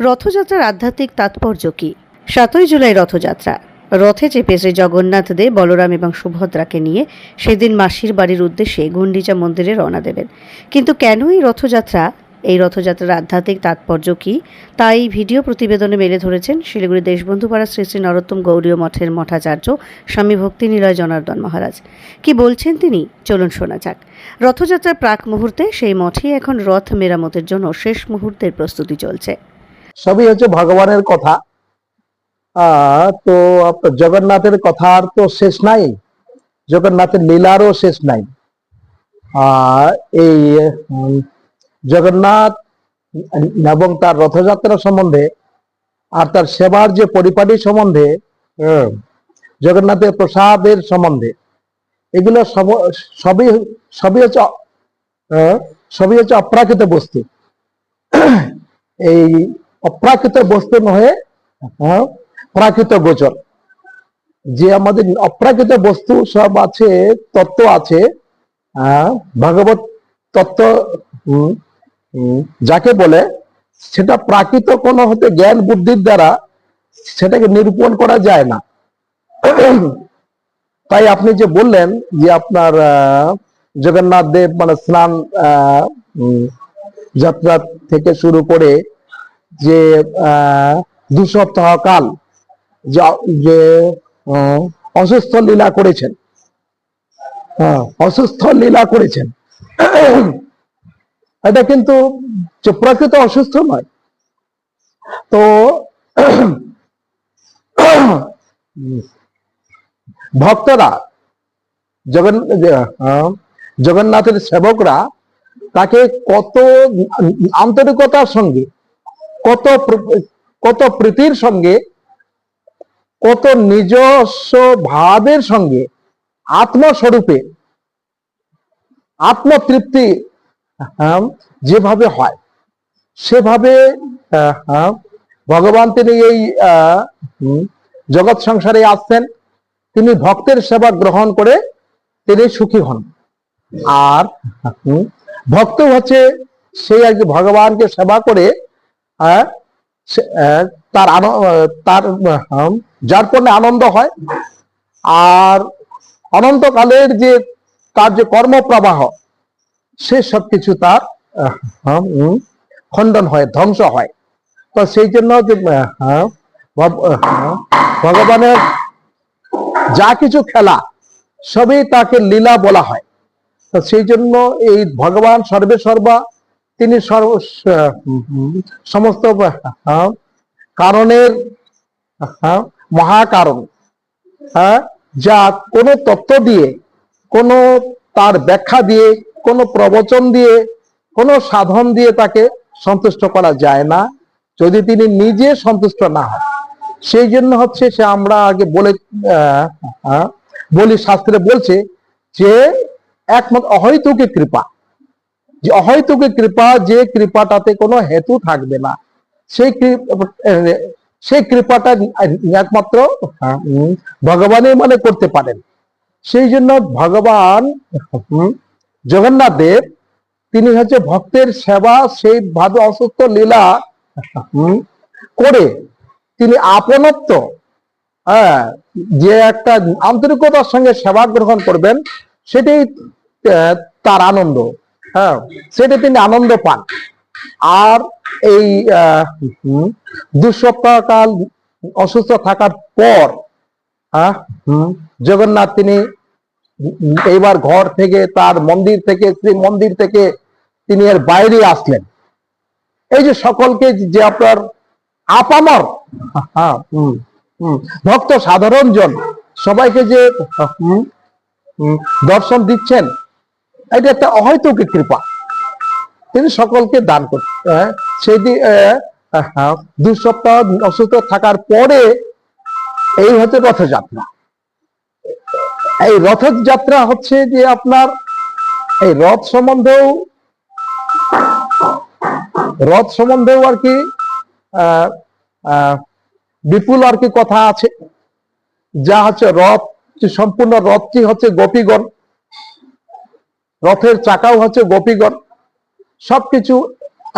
রথযাত্রার আধ্যাত্মিক তাৎপর্য কি? সাতই জুলাই রথযাত্রা। রথে চেপে শ্রী জগন্নাথ দেব, বলরাম এবং সুভদ্রাকে নিয়ে সেদিন মাসির বাড়ির উদ্দেশ্যে গুন্ডিচা মন্দিরে রওনা দেবেন। কিন্তু কেন এই রথযাত্রা? এই রথযাত্রার আধ্যাত্মিক তাৎপর্য কি? তা এই ভিডিও প্রতিবেদনে মেলে ধরেছেন শিলিগুড়ি দেশবন্ধুপাড়া শ্রী শ্রী নরোত্তম গৌরীয় মঠের মঠাচার্য স্বামী ভক্তি নিলয় জনার্দন মহারাজ। কি বলছেন তিনি? চলুন শোনা যাক। রথযাত্রার প্রাক মুহূর্তে সেই মঠে এখন রথ মেরামতের জন্য শেষ মুহূর্তের প্রস্তুতি চলছে। সবই হচ্ছে ভগবানের কথা। তো জগন্নাথের কথার তো শেষ নাই। জগন্নাথের লীলারও শেষ নাই। এই জগন্নাথ এবং তার রথযাত্রা সম্বন্ধে আর তার সেবার যে পরিপাটি সম্বন্ধে জগন্নাথের প্রসাদের সম্বন্ধে, এগুলো সব, সবই সবই হচ্ছে সবই হচ্ছে অপ্রাকৃত বস্তু। এই অপ্রাকৃত বস্তু নহে হ্যাঁ, প্রাকৃত গোচর। যে আমাদের অপ্রাকৃত বস্তু সব আছে তত্ত্ব আছে হ্যাঁ, ভগবত তত্ত্ব যাকে বলে সেটা প্রাকৃত কোনো হতে জ্ঞান বুদ্ধির দ্বারা সেটাকে নিরূপণ করা যায় না। তাই আপনি যে বললেন যে আপনার জগন্নাথ দেব মানে স্নান যাত্রা থেকে শুরু করে যে দু সপ্তাহ কাল যে অসুস্থ লীলা করেছেন। হ্যাঁ, অসুস্থ লীলা করেছেন। এটা কিন্তু প্রকৃত অসুস্থ নয়। তো ভক্তরা জগন জগন্নাথের সেবকরা তাকে কত আন্তরিকতার সঙ্গে কত কত প্রীতির সঙ্গে, কত নিজস্ব ভাবের সঙ্গে, আত্মস্বরূপে, আত্মতৃপ্তি যেভাবে হয়, সেভাবে ভগবান তিনি এই জগৎ সংসারে আসছেন। তিনি ভক্তের সেবা গ্রহণ করে তিনি সুখী হন। আর ভক্ত হচ্ছে সেই আর কি ভগবানকে সেবা করে তার আন- তার যার ফলে আনন্দ হয়। আর অনন্তকালের যে তার যে কর্মপ্রবাহ সে সব কিছু তার খণ্ডন হয় ধ্বংস হয়। তো সেই জন্য যে ভগ- আহ, ভগবানের যা কিছু খেলা সবই তাকে লীলা বলা হয়। তো সেই জন্য এই ভগবান সর্বে সর্বা তিনি সর্ব সমস্ত কারণের মহাকারণ হ্যাঁ যা কোনো তত্ত্ব দিয়ে, কোনো তার ব্যাখ্যা দিয়ে, কোনো প্রবচন দিয়ে, কোনো সাধন দিয়ে তাকে সন্তুষ্ট করা যায় না। যদি তিনি নিজে সন্তুষ্ট না হয় সেই জন্য হচ্ছে সে আমরা আগে বলে বলি, শাস্ত্রে বলছে যে একমত অহৈতুকী কৃপা। যে অহৈতুকী কৃপা, যে কৃপাটাতে কোনো হেতু থাকবে না। সেই সেই কৃপাটা একমাত্র ভগবানই মানে করতে পারেন। সেই জন্য ভগবান জগন্নাথ দেব, তিনি হচ্ছে ভক্তের সেবা, সেই ভাবে অসুস্থ লীলা করে তিনি আপনত্ব হ্যাঁ যে একটা আন্তরিকতার সঙ্গে সেবা গ্রহণ করবেন, সেটাই তার আনন্দ। হ্যাঁ সেটা তিনি আনন্দ পান। আর এই আহ, হুম, দু সপ্তাহ কাল অসুস্থ থাকার পর হ্যাঁ জগন্নাথ তিনি এইবার ঘর থেকে তার মন্দির থেকে শ্রী মন্দির থেকে তিনি এর বাইরে আসলেন। এই যে সকলকে যে আপনার আপামর হ্যাঁ, ভক্ত সাধারণ জন সবাইকে যে দর্শন দিচ্ছেন এটা একটা অহৈতুকী কৃপা। তিনি সকলকে দান করতেন সেই দি- আহ, আহ, দু সপ্তাহ অসুস্থ থাকার পরে এই হচ্ছে রথযাত্রা। এই রথযাত্রা হচ্ছে যে আপনার এই রথ সম্বন্ধেও রথ সম্বন্ধেও আর কি বিপুল আর কি কথা আছে। যা হচ্ছে রথ সম্পূর্ণ রথটি হচ্ছে গোপীগণ রথের চাকাও হচ্ছে গোপীগণ। সবকিছু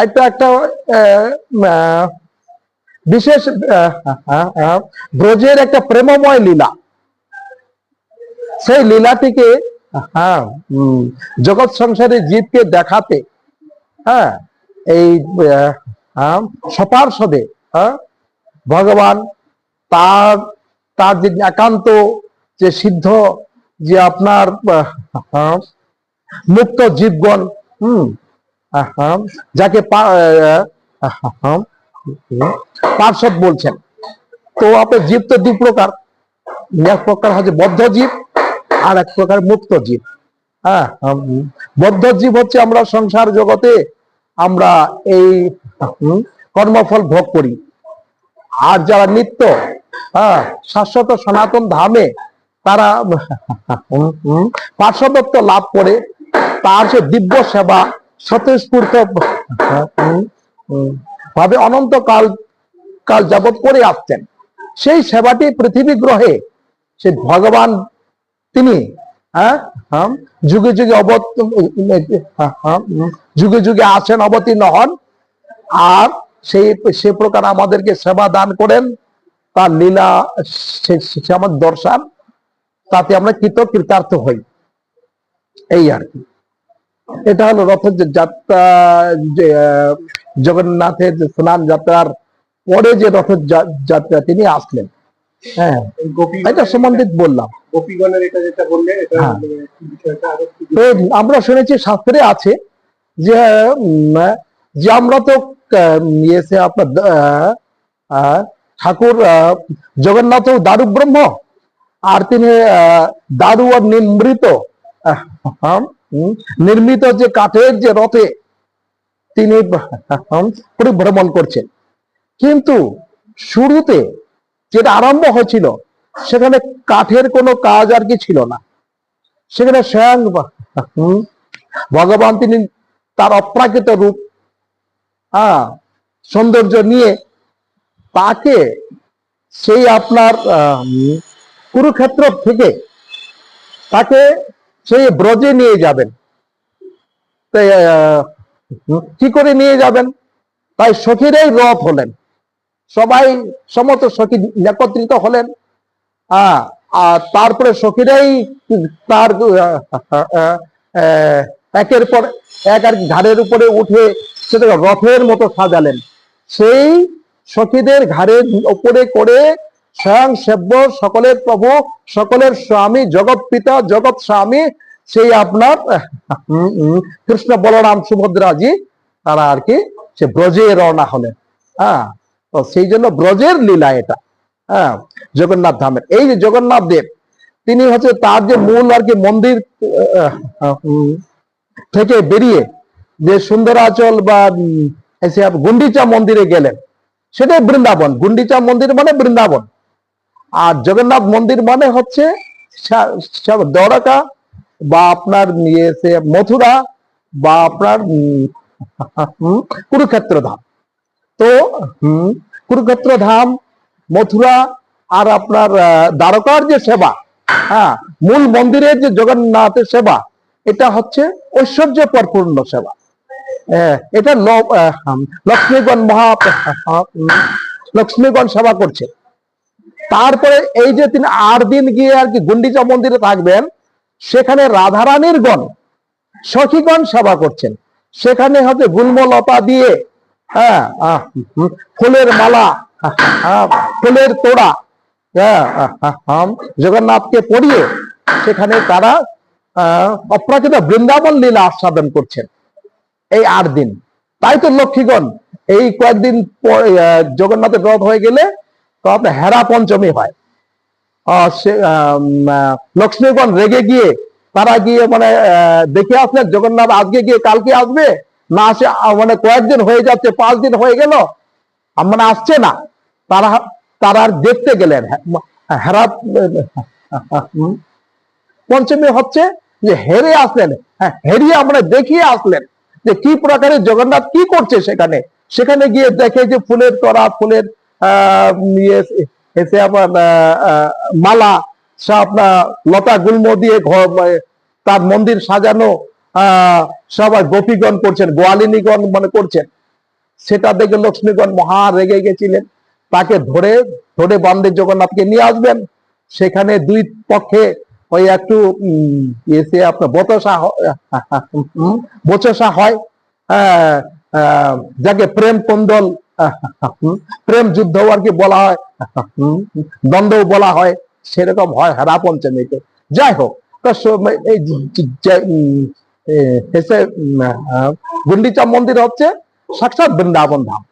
একটা একটা বিশেষ ব্রজের একটা প্রেমময় লীলা। সেই লীলাটিকে হ্যাঁ জগৎ সংসারে জীবকে দেখাতে হ্যাঁ এই সপার্ষদে হ্যাঁ ভগবান তার তার যে একান্ত, যে সিদ্ধ, যে আপনার মুক্ত জীবগণ হম যাকে পা- আহ, আহ, পার্শ্বদ বলছেন। তো আপনার জীব তো দু প্রকার। এক প্রকার হচ্ছে বদ্ধ জীব আর এক প্রকার মুক্ত জীব। হ্যাঁ বদ্ধ জীব হচ্ছে আমরা সংসার জগতে আমরা এই কর্মফল ভোগ করি। আর যারা নিত্য হ্যাঁ শাশ্বত সনাতন ধামে তারা পার্শ্বদত্ত লাভ করে। তার যে দিব্য সেবা স্বতঃস্ফূর্ত ভাবে অনন্তকাল কাল যাবৎ করে আসছেন। সেই সেবাটি পৃথিবী গ্রহে সে ভগবান তিনি হ্যাঁ হ্যাঁ, যুগে যুগে যুগে যুগে অবতীর্ণ হন আর সেই সে প্রকার আমাদেরকে সেবা দান করেন। তার লীলা সে- সে আমার দর্শন তাতে আমরা কৃত কৃতার্থ হই। এই আর কি। এটা হলো রথের যে যাত্রা যে জগন্নাথের যে স্নান যাত্রার পরে যে রথের যাত্রা তিনি আসলেন হ্যাঁ এটা বললাম হ্যাঁ। মানে আমরা শুনেছি শাস্ত্রে আছে যে যে আমরা তো ইয়েছে আপনার ঠাকুর আহ, জগন্নাথ দারু ব্রহ্ম আর তিনি আহ, দারু আর হুম, নির্মিত যে কাঠের যে রথে তিনি পরিভ্রমণ করছেন। কিন্তু শুরুতে যেটা আরম্ভ হয়েছিল, সেখানে কাঠের কোনো কাজ আর কি ছিল না। সেখানে স্বয়ং ভগবান তিনি তার অপ্রাকৃত রূপ হ্যাঁ সৌন্দর্য নিয়ে তাকে সেই আপনার কুরুক্ষেত্র থেকে তাকে সেই ব্রজে নিয়ে যাবেন। তাই, কি করে নিয়ে যাবেন? তাই সখীরাই রথ হলেন। সবাই সমস্ত সখী একত্রিত হলেন। আর তারপরে সখীরাই তার একের পর এক আর ঘাড়ের উপরে উঠে সেটাকে রথের মতো সাজালেন। সেই সখীদের ঘাড়ের উপরে করে স্বয়ং সেব্য, সকলের প্রভু, সকলের স্বামী, জগৎ পিতা, জগৎ স্বামী, সেই আপনার কৃষ্ণ বলরাম সুভদ্রাজি, তারা আর কি, সে ব্রজে রওনা হলেন। হ্যাঁ তো সেই জন্য ব্রজের লীলা এটা। হ্যাঁ জগন্নাথ ধামের। এই যে জগন্নাথ দেব, তিনি হচ্ছে তার যে মূল আর কি মন্দির থেকে বেরিয়ে যে সুন্দরাচল বা গুন্ডিচা মন্দিরে গেলেন। সেটাই বৃন্দাবন। গুন্ডিচা মন্দির মানে বৃন্দাবন। আর জগন্নাথ মন্দির মানে হচ্ছে দ্বারকা বা আপনার ইয়েছে মথুরা বা আপনার কুরুক্ষেত্র ধাম তো কুরুক্ষেত্র ধাম মথুরা আর আপনার দ্বারকার যে সেবা হ্যাঁ মূল মন্দিরের যে জগন্নাথের সেবা, এটা হচ্ছে ঐশ্বর্য পরিপূর্ণ সেবা এটা লক্ষ্মীগণ মহা লক্ষ্মীগণ সেবা করছে। তারপরে এই যে তিনি আট দিন গিয়ে আর কি গুন্ডিচা মন্দিরে থাকবেন, সেখানে রাধারানীর গণ সখীগণ সেবা করছেন। সেখানে হচ্ছে গুল্মলতা দিয়ে হ্যাঁ ফুলের মালা ফুলের তোড়া হ্যাঁ জগন্নাথকে পড়িয়ে সেখানে তারা অপ্রাকৃত বৃন্দাবন লীলা আস্বাদন করছেন এই আট দিন তাই তো লক্ষ্মীগণ, এই কয়েকদিন জগন্নাথের রথ হয়ে গেলে তো আপনার হেরা পঞ্চমী হয়। লক্ষ্মীগণ রেগে গিয়ে তারা গিয়ে মানে দেখে আসলেন, জগন্নাথ আজকে গিয়ে কালকে আসবে? না আসে মানে কয়েকদিন হয়ে যাচ্ছে, পাঁচ দিন হয়ে গেল। মানে আসছে না। তারা তারা দেখতে গেলেন। হেরা পঞ্চমী হচ্ছে যে হেরে আসলেন। হ্যাঁ হেরিয়ে আমরা দেখিয়ে আসলেন যে কি প্রকারে জগন্নাথ কি করছে সেখানে। সেখানে গিয়ে দেখে যে ফুলের তরা, ফুলের এসে আপনার আহ, আহ, মালা আপনার লতা গুল্ম দিয়ে ঘর মানে তার মন্দির সাজানো সবাই গোপীগণ করছেন গোয়ালিনীগণ মানে করছেন। সেটা দেখে লক্ষ্মীগণ মহা রেগে গেছিলেন। তাকে ধরে ধরে বান্ধে জগন্নাথকে নিয়ে আসবেন। সেখানে দুই পক্ষে ওই একটু এসে আপনার হুম, বচসা হয়। যাকে প্রেম কন্দল প্রেম যুদ্ধ আর কি বলা হয়। দ্বন্দ্ব বলা হয়। সেরকম হয় হারা পঞ্চমীতে। যাই হোক গুন্ডিচা মন্দির হচ্ছে সাক্ষাৎ বৃন্দাবন ধাম।